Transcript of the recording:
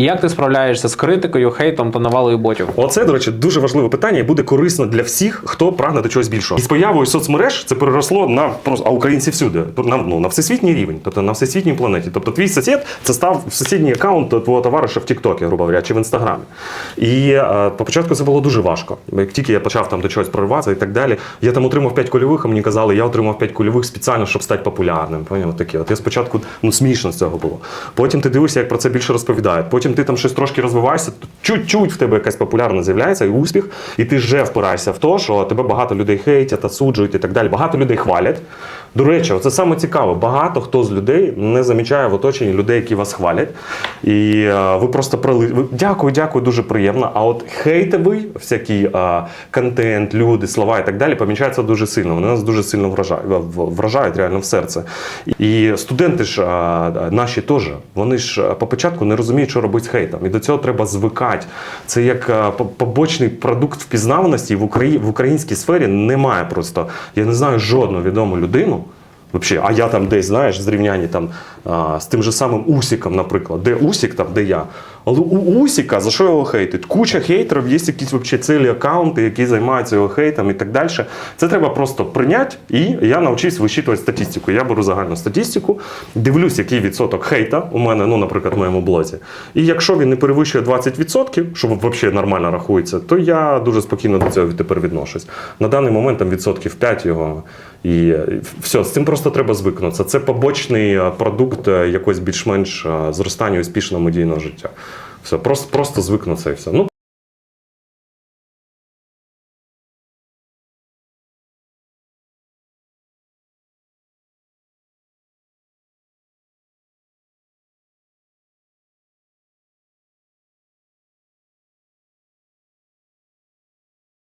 І як ти справляєшся з критикою, хейтом та навалою ботів? Оце, до речі, дуже важливе питання і буде корисно для всіх, хто прагне до чогось більшого. І з появою соцмереж це переросло на просто а українці всюди, на, ну, на всесвітній рівень, тобто на всесвітній планеті. Тобто твій сусід це став сусідній аккаунт твого товариша в Тіктокі, грубо говоря, чи в інстаграмі. І е, по початку це було дуже важко. Як тільки я почав там до чогось прориватися і так далі, я там отримав 5 кульових, а мені казали, я отримав 5 кульових спеціально, щоб стати популярним. Поняв? Таке. От я спочатку ну смішно з цього було. Потім ти дивишся, як про це більше розповідають. Потім ти там щось трошки розвиваєшся, чуть-чуть в тебе якась популярність з'являється і успіх, і ти вже впираєшся в те, що тебе багато людей хейтять, осуджують і так далі. Багато людей хвалять. До речі, це саме цікаво. Багато хто з людей не замічає в оточенні людей, які вас хвалять. І е, ви просто прили... Дякую, дякую, дуже приємно. А от хейтовий всякий е, контент, люди, слова і так далі помічаються дуже сильно. Вони нас дуже сильно вражають, вражають реально в серце. І студенти ж е, наші теж, вони ж по початку не розуміють, що робити з хейтом. І до цього треба звикати. Це як е, побочний продукт впізнаваності в, Украї... в українській сфері немає просто. Я не знаю жодну відому людину. Взагалі, а я там десь, знаєш, зрівнянні там а, з тим же самим Усіком, наприклад. Де Усік, там, де я. Але у Усіка, за що його хейтить? Куча хейтерів, є якісь вообще цілі аккаунти, які займаються його хейтом і так далі. Це треба просто прийняти, і я навчився вичитувати статистику. Я беру загальну статистику, дивлюсь, який відсоток хейта у мене, ну, наприклад, в моєму блозі. І якщо він не перевищує 20%, що взагалі нормально рахується, то я дуже спокійно до цього тепер відношусь. На даний момент там відсотків 5 його. І все, з цим просто треба звикнутися. Це побочний е, продукт е, якогось більш-менш е, зростання успішного медійного життя. Все, просто, просто звикнутися і все. Ну,